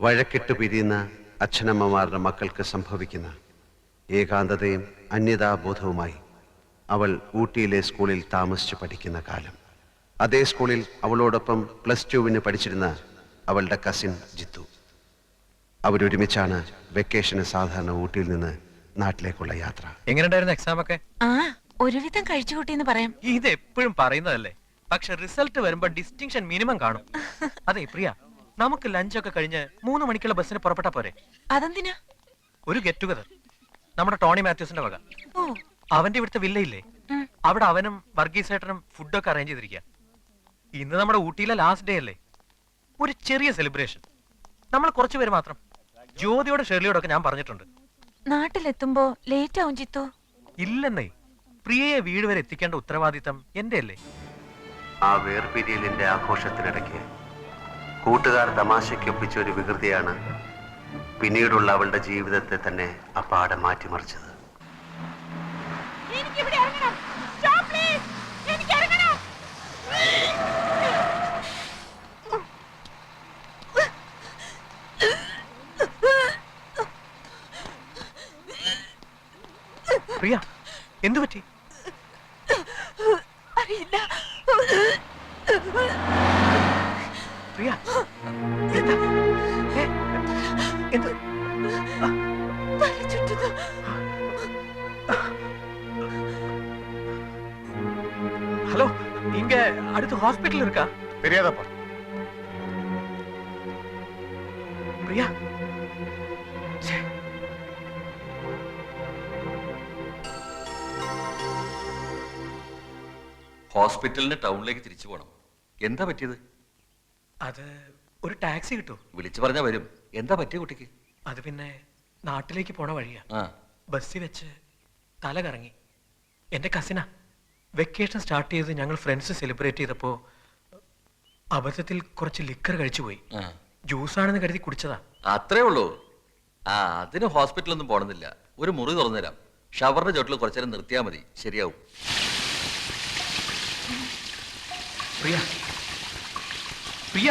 വഴക്കിട്ട് പിരിയുന്ന അച്ഛനമ്മമാരുടെ മക്കൾക്ക് സംഭവിക്കുന്ന ഏകാന്തതയും അന്യതാബോധവുമായി അവൾ ഊട്ടിയിലെ സ്കൂളിൽ താമസിച്ച് പഠിക്കുന്ന കാലം. അതേ സ്കൂളിൽ അവളോടൊപ്പം പ്ലസ് ടുവിന് പഠിച്ചിരുന്ന അവളുടെ കസിൻ ജിത്തു. അവരൊരുമിച്ചാണ് വെക്കേഷന് സാധാരണ ഊട്ടിയിൽ നിന്ന് നാട്ടിലേക്കുള്ള യാത്ര. എങ്ങനെയുണ്ടായിരുന്നു എക്സാം ഒക്കെ? ആ ഒരുവിധം കഴിച്ചു കൂട്ടിന്ന് പറയാം. ഇത് എപ്പോഴും പറയുന്നതല്ലേ? പക്ഷെ റിസൾട്ട് വരുമ്പോ ഡിസ്റ്റിങ്ഷൻ മിനിമം കാണും. അതെ പ്രിയ നമുക്ക് ലഞ്ചൊക്കെ കഴിഞ്ഞ് മൂന്ന് മണിക്കുള്ള ബസ്സിന് പുറപ്പെട്ടാ പോരെ. അതെന്തിനാ? ഒരു ഗെറ്റ് ടുഗദർ നമ്മുടെ ടോണി മാത്യൂസിന്റെ വക. ഓ. അവന്റെ ഇവിടുത്തെ വില്ലയില്ലേ? അവിടെ അവനും വർഗീസ് വർഗീസേട്ടനും ഫുഡൊക്കെ അറേഞ്ച് ചെയ്തിരിക്കുക ഇന്ന് നമ്മുടെ ഊട്ടിയിലെ ലാസ്റ്റ് ഡേ അല്ലേ? ഒരു ചെറിയ സെലിബ്രേഷൻ നമ്മൾ കുറച്ച് പേര് മാത്രം. ജ്യോതിയോട് ഷെർലിയോടൊക്കെ ഞാൻ പറഞ്ഞിട്ടുണ്ട്. നാട്ടിലെത്തുമ്പോ ലേറ്റ് ആവും ചിത്തു. ഇല്ലെന്നേ. പ്രിയയെ വീട് വരെ എത്തിക്കേണ്ട ഉത്തരവാദിത്തം എന്റെ അല്ലേ? ആ വേർപിരിയലിന്റെ ആഘോഷത്തിനിടയ്ക്ക് കൂട്ടുകാർ തമാശയ്ക്ക് ഒപ്പിച്ച ഒരു വികൃതിയാണ് പിന്നീടുള്ള അവളുടെ ജീവിതത്തെ തന്നെ അപ്പാടെ മാറ്റിമറിച്ചത്. പ്രിയ എന്തു പറ്റി? അറിയില്ല. പ്രിയ എന്താ ഏ, എന്ത് തല ചുറ്റുന്നു ஹலோ இங்க அடுத்து ஹாஸ்பிடல் இருக்கா தெரியாதப்பா பிரியா ச்சே. ഹോസ്പിറ്റലിന് ടൗണിലേക്ക് തിരിച്ചു പോകണം എന്താ പറ്റിയത് അത് ഒരു ടാക്സി കിട്ടും വിളിച്ചു പറഞ്ഞാ വരും. എന്താ പറ്റിയ കുട്ടിക്ക്? അത് പിന്നെ നാട്ടിലേക്ക് പോണ വഴിയാ. ആ. ബസ്സിൽ വെച്ച് തല കറങ്ങി. എന്റെ കസിനാ. വെക്കേഷൻ സ്റ്റാർട്ട് ചെയ്ത് ഞങ്ങൾ ഫ്രണ്ട്സ് സെലിബ്രേറ്റ് ചെയ്തപ്പോ അബദ്ധത്തിൽ കുറച്ച് ലിക്കർ കഴിച്ചു പോയി. ആ. ജ്യൂസാണെന്ന് കരുതി കുടിച്ചതാ. അത്രേ ഉള്ളൂ. ആ അതിന് ഹോസ്പിറ്റലൊന്നും പോണമെന്നില്ല ഒരു മുറി തുറന്നുതരാം. ഷവറിന്റെ ചോട്ടിൽ കുറച്ചേരം നിർത്തിയാൽ മതി. ശരിയാവും. പ്രിയ പ്രിയ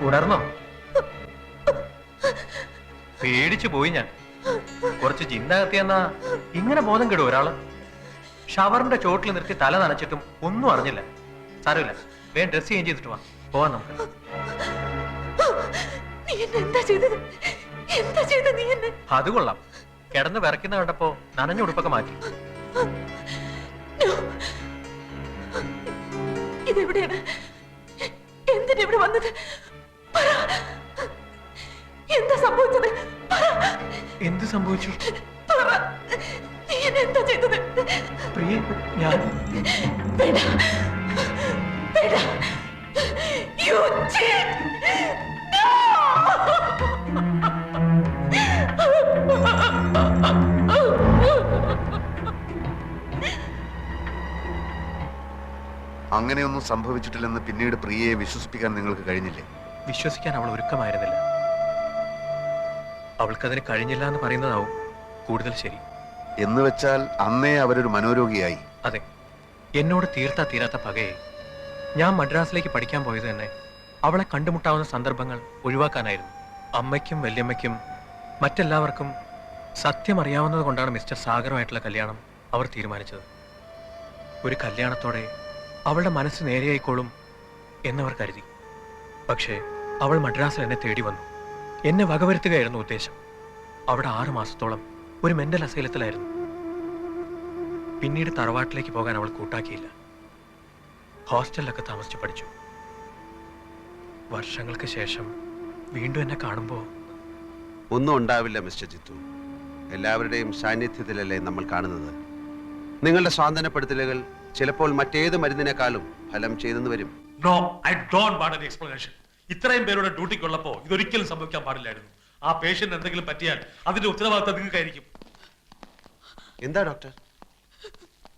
ഉണർന്നോ? പേടിച്ചു പോയി ഞാൻ. കുറച്ച് ചിന്താകത്തിയെന്നാ ഇങ്ങനെ ബോധം കെടും ഒരാൾ. ഷവറിന്റെ ചോട്ടിൽ നിർത്തി തല നനച്ചിട്ടും ഒന്നും അറിഞ്ഞില്ല. സാരമില്ല വേഗം ഡ്രസ് ചേഞ്ച് ചെയ്തിട്ട് വാ. പോവാ നമുക്ക്. അത് കൊള്ളാം. കിടന്ന് വിറയ്ക്കുന്ന കണ്ടപ്പോ നനഞ്ഞ ഉടുപ്പൊക്കെ മാറ്റി. ഇതെവിടെയാണ്? എന്താ എന്തിനാ ഇവിടെ വന്നത്? എന്താ സംഭവിച്ചത്? എന്ത് സംഭവിച്ചു? നീ എന്നെ എന്താ ചെയ്തത്? പ്രിയ ഞാൻ വേണ്ട. വേണ്ട. You cheat! അങ്ങനെയൊന്നും സംഭവിച്ചിട്ടില്ലെന്ന് പിന്നീട് പ്രിയയെ വിശ്വസിപ്പിക്കാൻ നിങ്ങൾക്ക് കഴിഞ്ഞില്ലേ? വിശ്വസിക്കാൻ അവൾ ഒരുക്കമായിരുന്നില്ല. അവൾക്കതിന് കഴിഞ്ഞില്ല എന്ന് പറയുന്നതാവും കൂടുതൽ ശരി. എന്ന് വെച്ചാൽ അന്നേ അവരൊരു മനോരോഗിയായി. അതെ. എന്നോട് തീർത്താ തീരാത്ത പകയെ. ഞാൻ മദ്രാസിലേക്ക് പഠിക്കാൻ പോയത് തന്നെ അവളെ കണ്ടുമുട്ടാവുന്ന സന്ദർഭങ്ങൾ ഒഴിവാക്കാനായിരുന്നു. അമ്മയ്ക്കും വല്യമ്മയ്ക്കും മറ്റെല്ലാവർക്കും സത്യം അറിയാവുന്നത് കൊണ്ടാണ് മിസ്റ്റർ സാഗറുമായിട്ടുള്ള കല്യാണം അവർ തീരുമാനിച്ചത്. ഒരു കല്യാണത്തോടെ അവളുടെ മനസ്സ് നേരെയായിക്കോളും എന്നവർ കരുതി. പക്ഷേ അവൾ മദ്രാസിൽ എന്നെ തേടി വന്നു. എന്നെ വകവരുത്തുകയായിരുന്നു ഉദ്ദേശം. അവിടെ ആറു മാസത്തോളം ഒരു മെന്റൽ അസൈലത്തിലായിരുന്നു. പിന്നീട് തറവാട്ടിലേക്ക് പോകാൻ അവൾ കൂട്ടാക്കിയില്ല. ഹോസ്റ്റലിലൊക്കെ താമസിച്ച് പഠിച്ചു. വർഷങ്ങൾക്ക് ശേഷം വീണ്ടും എന്നെ കാണുമ്പോൾ ഒന്നും ഉണ്ടാവില്ല മിസ്റ്റർ ജിത്തു. എല്ലാവരുടെയും സാന്നിധ്യത്തിലല്ലേ നമ്മൾ കാണുന്നത്. നിങ്ങളുടെ സ്വാന്തനപ്പെടുത്തലുകൾ ചിലപ്പോൾ മറ്റേത് മരുന്നിനേക്കാളും ഫലം ചെയ്തെന്ന് വരും. No I don't want explanation ഇത്രയും പേരുടെ ഡ്യൂട്ടിക്കുള്ളപ്പോ ഇതൊരിക്കലും സംഭവിക്കാൻ പാടില്ലായിരുന്നു. ആ പേഷ്യന്റ് എന്തെങ്കിലും പറ്റിയാൽ അതിന്റെ ഉത്തരവാദിത്തം നിങ്ങൾക്കായിരിക്കും. എന്താ ഡോക്ടർ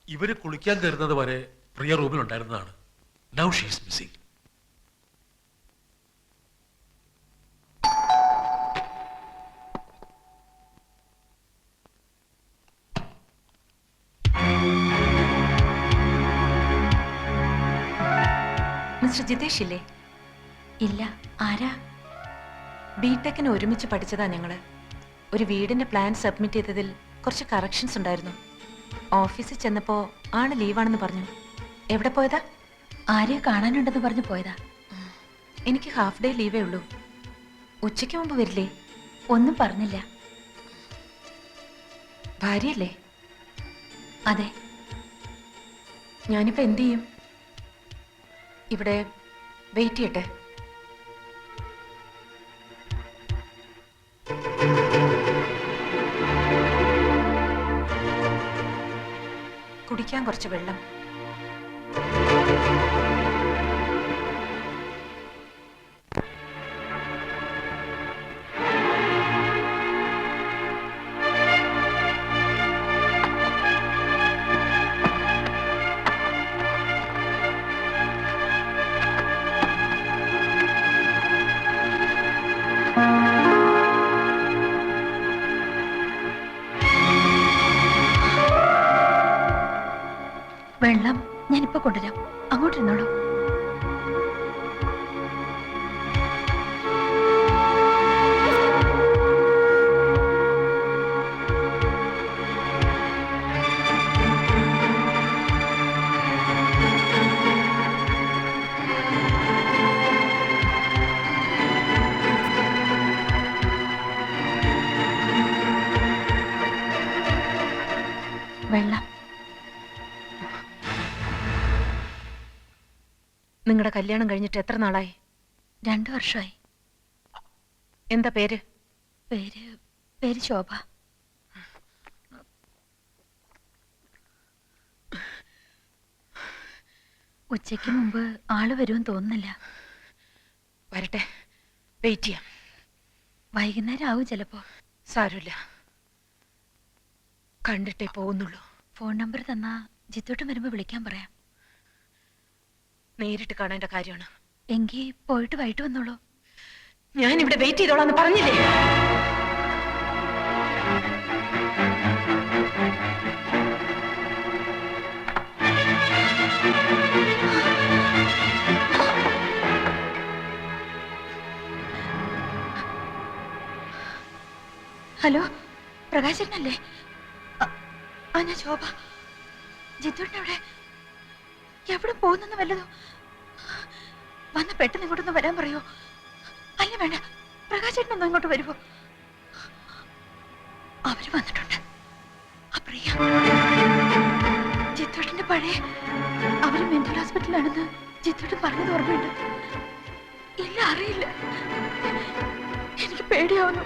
ഇവർ കുളിക്കാൻ കയറുന്നത് വരെ പ്രിയ റൂമിൽ ഉണ്ടായിരുന്നതാണ് now she's missing mister Jithesh ഇല്ലേ. ഇല്ല ആരാ? ബിടെക്കിന് ഒരുമിച്ച് പഠിച്ചതാ ഞങ്ങൾ. ഒരു വീടിന്റെ പ്ലാൻ സബ്മിറ്റ് ചെയ്തതിൽ കുറച്ച് കറക്ഷൻസ് ഉണ്ടായിരുന്നു. ഓഫീസിൽ ചെന്നപ്പോ ആണ് ലീവാണെന്ന് പറഞ്ഞു. എവിടെ പോയതാ? ആരെയോ കാണാനുണ്ടെന്ന് പറഞ്ഞു പോയതാ. എനിക്ക് ഹാഫ് ഡേ ലീവേ ഉള്ളൂ. ഉച്ചയ്ക്ക് മുമ്പ് വരില്ലേ? ഒന്നും പറഞ്ഞില്ല. ഭാര്യയല്ലേ? അതെ. ഞാനിപ്പോ എന്തു ചെയ്യും? ഇവിടെ വെയിറ്റ് ചെയ്യട്ടെ. കുടിക്കാൻ കുറച്ച് വെള്ളം. നിങ്ങളുടെ കല്യാണം കഴിഞ്ഞിട്ട് എത്ര നാളായി? രണ്ടു വർഷമായി എന്താ പേര്? പേര് പേര് ശോഭ. ഉച്ചയ്ക്ക് മുമ്പ് ആൾ വരുമെന്ന് തോന്നുന്നില്ല. വരട്ടെ. വെയിറ്റ് ചെയ്യാം. വൈകുന്നേരം ആവും ചിലപ്പോ. സാരമില്ല. കണ്ടിട്ടേ പോകുന്നുള്ളൂ ഫോൺ നമ്പർ തന്നാ ജിത്തോട്ട് വരുമ്പോ വിളിക്കാൻ പറയാം. നേരിട്ട് കാണേണ്ട കാര്യമാണ്. എങ്കി പോയിട്ട് വൈകിട്ട് വന്നോളൂ. ഞാൻ ഇവിടെ വെയിറ്റ് ചെയ്തോളാന്ന് പറഞ്ഞില്ലേ? ഹലോ പ്രകാശനല്ലേ? ആ ഞാൻ ശോഭ. ജിത്തുണ്ടവിടെ എവിടെ പോകുന്നെന്ന് വല്ലതോ? വന്ന് പെട്ടെന്ന് ഇങ്ങോട്ടൊന്ന് വരാൻ പറയോ? അല്ല വേണ്ട. പ്രകാശേട്ടനൊന്നും ഇങ്ങോട്ട് വരുമോ അവർ വന്നിട്ടുണ്ട്. ആ പ്രിയ. ജിത്തോട്ടിന്റെ പഴയ അവർ മെന്റൽ ഹോസ്പിറ്റലാണെന്ന് ജിത്തോട്ട് പറഞ്ഞത് ഓർമ്മയുണ്ട്. ഇല്ല അറിയില്ല. എനിക്ക് പേടിയാവുന്നു.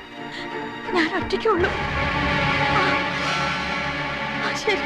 ഞാൻ ഒറ്റയ്ക്കുള്ളൂ ശരി.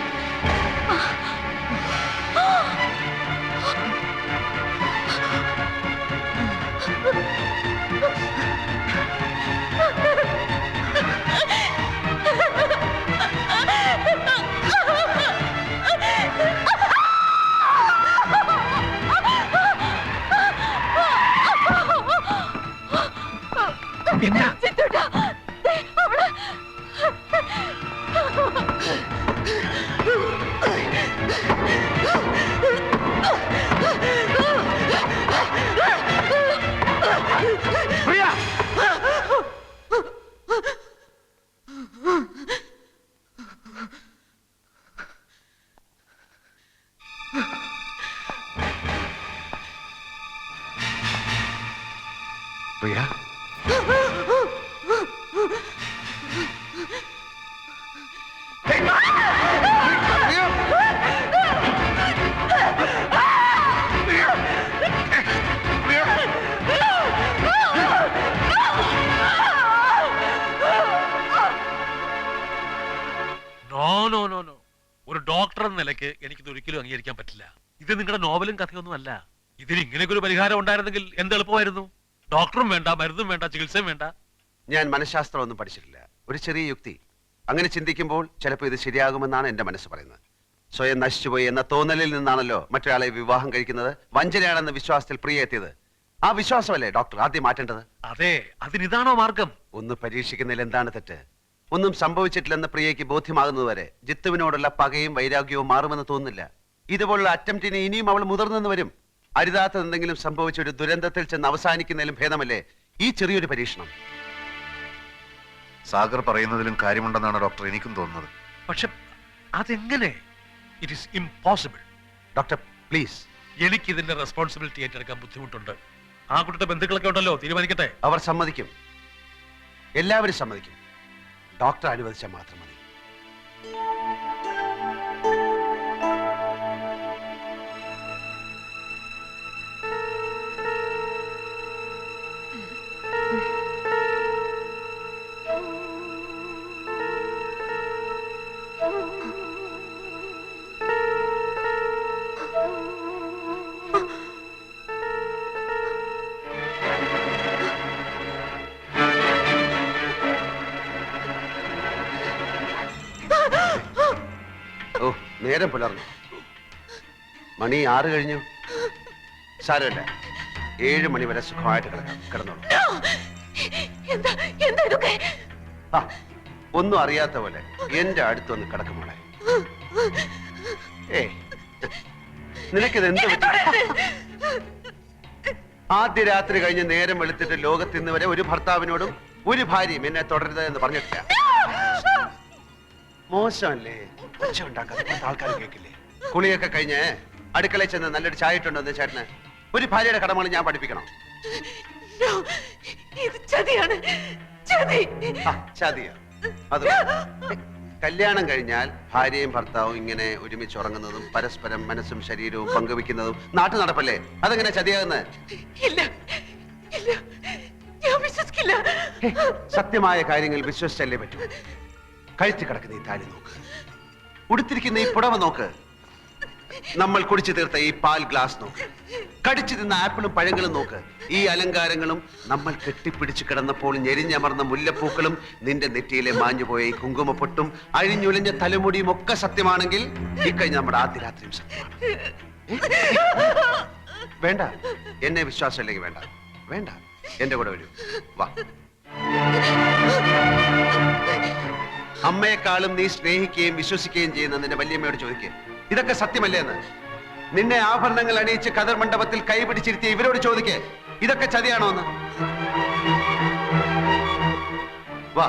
പ്രിയ നോ നോ നോ ഒരു നിലയ്ക്ക് എനിക്കിത് ഒരിക്കലും അംഗീകരിക്കാൻ പറ്റില്ല. ഇത് നിങ്ങളുടെ നോവലും കഥയൊന്നും അല്ല ഇതിന് ഇങ്ങനെയൊക്കെ ഒരു പരിഹാരം ഉണ്ടായിരുന്നെങ്കിൽ എന്ത് എളുപ്പമായിരുന്നു? ഡോക്ടറും വേണ്ട മരുന്നും വേണ്ട ചികിത്സയും വേണ്ട. ഞാൻ മനഃശാസ്ത്രം ഒന്നും പഠിച്ചിട്ടില്ല. ഒരു ചെറിയ യുക്തി. അങ്ങനെ ചിന്തിക്കുമ്പോൾ ചിലപ്പോൾ ഇത് ശരിയാകുമെന്നാണ് എന്റെ മനസ്സ് പറയുന്നത്. സ്വയം നശിച്ചുപോയി എന്ന തോന്നലിൽ നിന്നാണല്ലോ മറ്റൊരാളെ വിവാഹം കഴിക്കുന്നത്. വഞ്ചനയാണെന്ന വിശ്വാസത്തിൽ പ്രിയ എത്തിയത്. ആ വിശ്വാസമല്ലേ ഡോക്ടർ ആദ്യം മാറ്റേണ്ടത്? അതെ അതിനിതാണോ മാർഗം? ഒന്ന് പരീക്ഷിക്കുന്നതിൽ എന്താണ് തെറ്റ്? ഒന്നും സംഭവിച്ചിട്ടില്ലെന്ന് പ്രിയയ്ക്ക് ബോധ്യമാകുന്നതുവരെ ജിത്തുവിനോടുള്ള പകയും വൈരാഗ്യവും മാറുമെന്ന് തോന്നുന്നില്ല. ഇതുപോലുള്ള അറ്റംപ്റ്റിന് ഇനിയും അവൾ മുതിർന്നെന്ന് വരും. അരുതാത്തത് എന്തെങ്കിലും സംഭവിച്ച ഒരു ദുരന്തത്തിൽ ചെന്ന് അവസാനിക്കുന്നതിലും ഭേദമല്ലേ ഈ ചെറിയൊരു പരീക്ഷണം? സാഗർ പറയുന്നതിലും കാര്യമുണ്ടെന്നാണ് ഡോക്ടർ എനിക്കും തോന്നുന്നത്. പക്ഷെ അതെങ്ങനെ? It is impossible doctor please. എനിക്ക് ഇതിന്റെ റെസ്പോൺസിബിലിറ്റി ഏറ്റെടുക്കാൻ ബുദ്ധിമുട്ടുണ്ട്. ആ കുട്ടിയുടെ ബന്ധുക്കളൊക്കെ ഉണ്ടല്ലോ തീരുമാനിക്കട്ടെ? അവർ സമ്മതിക്കും. എല്ലാവരും സമ്മതിക്കും. ഡോക്ടർ അനുവദിച്ചാൽ മാത്രം മതി. ഓ നേരം പുലർന്നു. മണി ആറ് കഴിഞ്ഞു. സാരമില്ല. ഏഴ് മണി വരെ സുഖമായിട്ട് കിടക്കാം കിടന്നോളൂ. ഒന്നും അറിയാത്ത പോലെ എന്റെ അടുത്ത് വന്ന് കിടക്കുമോളെ ഏ നിനക്കിത് എന്ത് ആദ്യ രാത്രി കഴിഞ്ഞ് നേരം വെളുത്തിട്ട് ലോകത്ത് ഇന്ന് വരെ ഒരു ഭർത്താവിനോടും ഒരു ഭാര്യയും എന്നെ തുടരുത് എന്ന് പറഞ്ഞിട്ടില്ല. മോശമല്ലേ? ഒച്ച ഉണ്ടാക്കാതെ പുറത്ത് ആൾക്കാർ കേൾക്കില്ലേ? കുളിയൊക്കെ കഴിഞ്ഞ് അടുക്കളയിൽ ചെന്ന് നല്ലൊരു ചായ ഇട്ടുണ്ടെന്ന് ചേട്ടന്. ഒരു ഭാര്യയുടെ കടമകൾ ഞാൻ പഠിപ്പിക്കണം. ചതിയാണ്. ചതി. ആ, ചതിയോ. അത് കല്യാണം കഴിഞ്ഞാൽ ഭാര്യയും ഭർത്താവും ഇങ്ങനെ ഒരുമിച്ച് ഉറങ്ങുന്നതും പരസ്പരം മനസ്സും ശരീരവും പങ്കുവെക്കുന്നതും നാട്ടു നടപ്പല്ലേ? അതെങ്ങനെ ചതിയാകുന്നത് ഇല്ല. ഇല്ല. ഞാൻ വിശ്വസിക്കില്ല. സത്യമായ കാര്യങ്ങൾ വിശ്വസിച്ചല്ലേ പറ്റൂ. കഴുത്തി കിടക്കുന്ന ഈ താലി നോക്ക്. ഉടുത്തിരിക്കുന്ന ഈ പുടവ നോക്ക്. നമ്മൾ കുടിച്ചു തീർത്ത ഈ പാൽ ഗ്ലാസ് നോക്ക്. കടിച്ചു തിന്ന ആപ്പിളും പഴങ്ങളും നോക്ക്. ഈ അലങ്കാരങ്ങളും നമ്മൾ കെട്ടിപ്പിടിച്ചു കിടന്നപ്പോൾ ഞെരിഞ്ഞമർന്ന മുല്ലപ്പൂക്കളും നിന്റെ നെറ്റിയിലെ മാഞ്ഞുപോയ ഈ കുങ്കുമപ്പൊട്ടും അഴിഞ്ഞുലഞ്ഞ തലമുടിയും ഒക്കെ സത്യമാണെങ്കിൽ ഇക്കഴിഞ്ഞ നമ്മുടെ ആദ്യ രാത്രിയും വേണ്ട. എന്നെ വിശ്വാസമില്ലെങ്കിൽ വേണ്ട. വേണ്ട. എന്റെ കൂടെ വരൂ. വാ. അമ്മയെക്കാളും നീ സ്നേഹിക്കുകയും വിശ്വസിക്കുകയും ചെയ്യുന്ന നിന്റെ വല്യമ്മയോട് ചോദിക്കുക ഇതൊക്കെ സത്യമല്ലേ നിന്നെ ആഭരണങ്ങൾ അണിയിച്ച് കതർ മണ്ഡപത്തിൽ കൈപിടിച്ചിരുത്തിയ ഇവരോട് ചോദിക്കേ ഇതൊക്കെ ചതിയാണോ എന്ന്? വാ.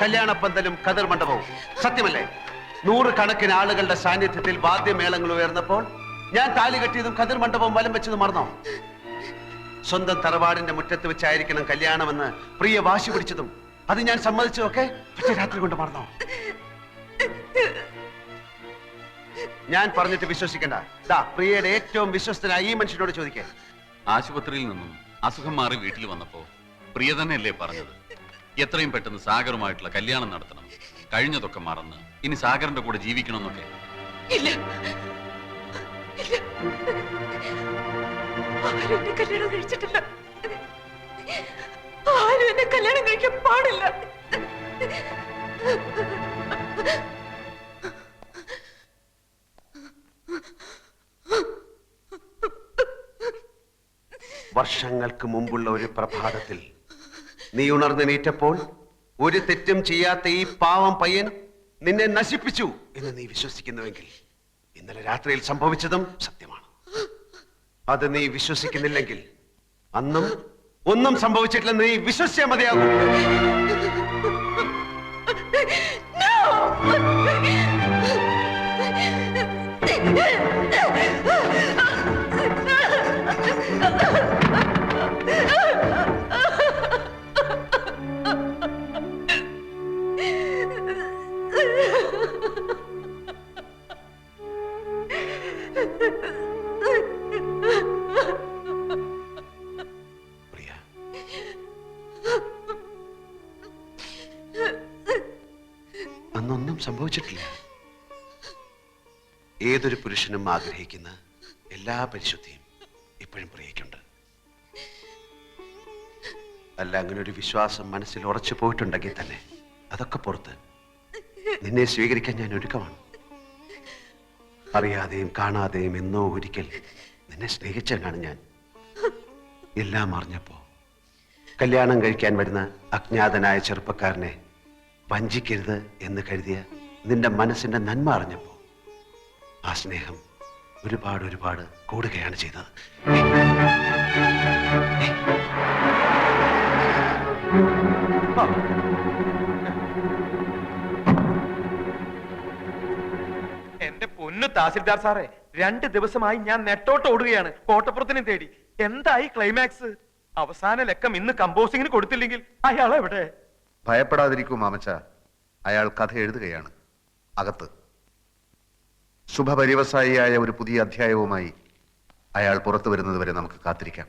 കല്യാണപ്പന്തലും കതർ മണ്ഡപവും. സത്യമല്ലേ? നൂറ് കണക്കിന് ആളുകളുടെ സാന്നിധ്യത്തിൽ വാദ്യമേളങ്ങൾ ഉയർന്നപ്പോൾ ഞാൻ താലി കെട്ടിയതും കതിർ മണ്ഡപവും വലം വെച്ചതും മറന്നോ? സ്വന്തം തറവാടിന്റെ മുറ്റത്ത് വെച്ചായിരിക്കണം കല്യാണമെന്ന് പ്രിയ വാശി പിടിച്ചതും അത് ഞാൻ സമ്മതിച്ചു ഓക്കെ? പക്ഷെ രാത്രി കൊണ്ട് മറന്നോ. ഞാൻ പറഞ്ഞിട്ട് വിശ്വസിക്കണ്ട. ദാ പ്രിയയുടെ ഏറ്റവും വിശ്വസ്തനായ ഈ മനുഷ്യനോട് ചോദിക്കേ. ആശുപത്രിയിൽ നിന്നും അസുഖം മാറി വീട്ടിൽ വന്നപ്പോ പ്രിയ തന്നെയല്ലേ പറഞ്ഞത്? എത്രയും പെട്ടെന്ന് സാഗറുമായിട്ടുള്ള കല്യാണം നടത്തണം. കഴിഞ്ഞതൊക്കെ മറന്ന് ഇനി സാഗറിന്റെ കൂടെ ജീവിക്കണമെന്നൊക്കെ. ഇല്ല. കല്യാണം കഴിച്ചിട്ടില്ല. ആരും എന്നെ കല്യാണം കഴിക്കാൻ പാടില്ല. വർഷങ്ങൾക്ക് മുമ്പുള്ള ഒരു പ്രഭാതത്തിൽ നീ ഉണർന്നെണീറ്റപ്പോൾ ഒരു തെറ്റും ചെയ്യാത്ത ഈ പാവം പയ്യൻ നിന്നെ നശിപ്പിച്ചു എന്ന് നീ വിശ്വസിക്കുന്നുവെങ്കിൽ ഇന്നലെ രാത്രിയിൽ സംഭവിച്ചതും സത്യമാണ്. അത് നീ വിശ്വസിക്കുന്നില്ലെങ്കിൽ അന്നും ഒന്നും സംഭവിച്ചിട്ടില്ലെന്ന് നീ വിശ്വസിച്ചാൽ മതിയാകും ഏതൊരു പുരുഷനും ആഗ്രഹിക്കുന്ന എല്ലാ പരിശുദ്ധിയും ഇപ്പോഴും പ്രിയയ്ക്കുണ്ട്. അല്ല അങ്ങനെ ഒരു വിശ്വാസം മനസ്സിൽ ഉറച്ചു പോയിട്ടുണ്ടെങ്കിൽ തന്നെ അതൊക്കെ പുറത്ത് നിന്നെ സ്വീകരിക്കാൻ ഞാൻ ഒരുക്കമാണ്. അറിയാതെയും കാണാതെയും എന്നോ ഒരിക്കൽ നിന്നെ സ്നേഹിച്ചവനാണ് ഞാൻ? എല്ലാം അറിഞ്ഞപ്പോ കല്യാണം കഴിക്കാൻ വരുന്ന അജ്ഞാതനായ ചെറുപ്പക്കാരനെ വഞ്ചിക്കരുത് എന്ന് കരുതിയ നിന്റെ മനസ്സിന്റെ നന്മ അറിഞ്ഞപ്പോ ആ സ്നേഹം ഒരുപാട് ഒരുപാട് കൂടുകയാണ് ചെയ്തത്. എന്റെ പൊന്നു തഹസിൽദാർ സാറേ രണ്ട് ദിവസമായി ഞാൻ നെട്ടോട്ട് ഓടുകയാണ്. കോട്ടപ്പുറത്തിനെ തേടി. എന്തായി ക്ലൈമാക്സ് അവസാന ലക്കം ഇന്ന് കമ്പോസിങ്ങിന് കൊടുത്തില്ലെങ്കിൽ അയാൾ എവിടെ ഭയപ്പെടാതിരിക്കൂ മാമച്ച. അയാൾ കഥ എഴുതുകയാണ്. അകത്ത്. ശുഭപര്യവസായിയായ ഒരു പുതിയ അധ്യായവുമായി അയാൾ പുറത്തു വരുന്നതുവരെ നമുക്ക് കാത്തിരിക്കാം.